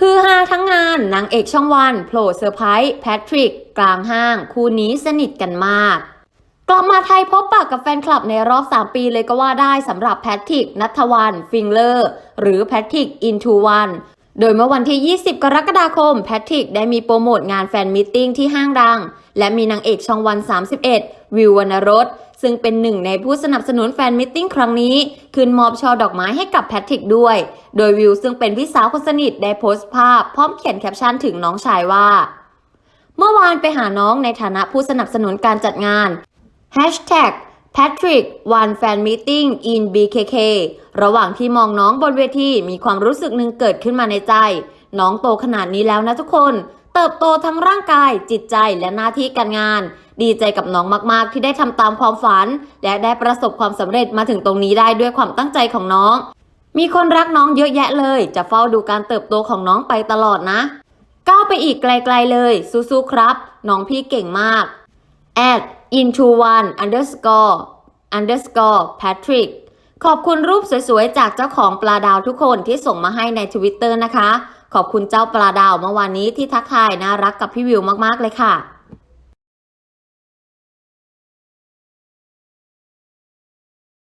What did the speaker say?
ฮือฮาทั้งงานนางเอกช่องวันโผล่เซอร์ไพรส์แพทริก กลางห้าง คู่นี้สนิทกันมาก กลับมาไทยพบปากกับแฟนคลับในรอบ 3 ปีเลยก็ว่าได้สำหรับแพทริกนัทวันฟิงเลอร์ หรือแพทริกอินทูวันโดยเมื่อวันที่ 20 กรกฎาคม แพทริกได้มีโปรโมทงานแฟนมิทติ้งที่ห้างดัง และมีนางเอกช่องวัน 31 วิววรรณรส ซึ่งเป็นหนึ่งในผู้สนับสนุนแฟนมิทติ้งครั้งนี้ คืนมอบช่อดอกไม้ให้กับแพทริกด้วย โดยวิวซึ่งเป็นพี่สาวคนสนิทได้โพสต์ภาพ พร้อมเขียนแคปชั่นถึงน้องชายว่า เมื่อวานไปหาน้องในฐานะผู้สนับสนุนการจัดงาน Hashtag Patrick One Fan Meeting in BKK ระหว่างที่มองน้องบนเวทีมีความรู้สึกหนึ่งเกิดขึ้นมาในใจ น้องโตขนาดนี้แล้วนะทุกคน เติบโตทั้งร่างกายจิตใจและหน้าที่การงาน ดีใจกับน้องมากๆ ที่ได้ทำตามความฝัน และได้ประสบความสำเร็จมาถึงตรงนี้ได้ด้วยความตั้งใจของน้อง มีคนรักน้องเยอะแยะเลย จะเฝ้าดูการเติบโตของน้องไปตลอดนะ ก้าวไปอีกไกลๆเลย สู้ๆครับ น้องพี่เก่งมาก at into one underscore underscore Patrick ขอบคุณรูปสวยๆ จากเจ้าของปลาดาวทุกคนที่ส่งมาให้ในทวิตเตอร์นะคะ ขอบคุณเจ้าปลาดาวเมื่อวานนี้ที่ทักทายน่ารักกับพี่วิวมากๆเลยค่ะ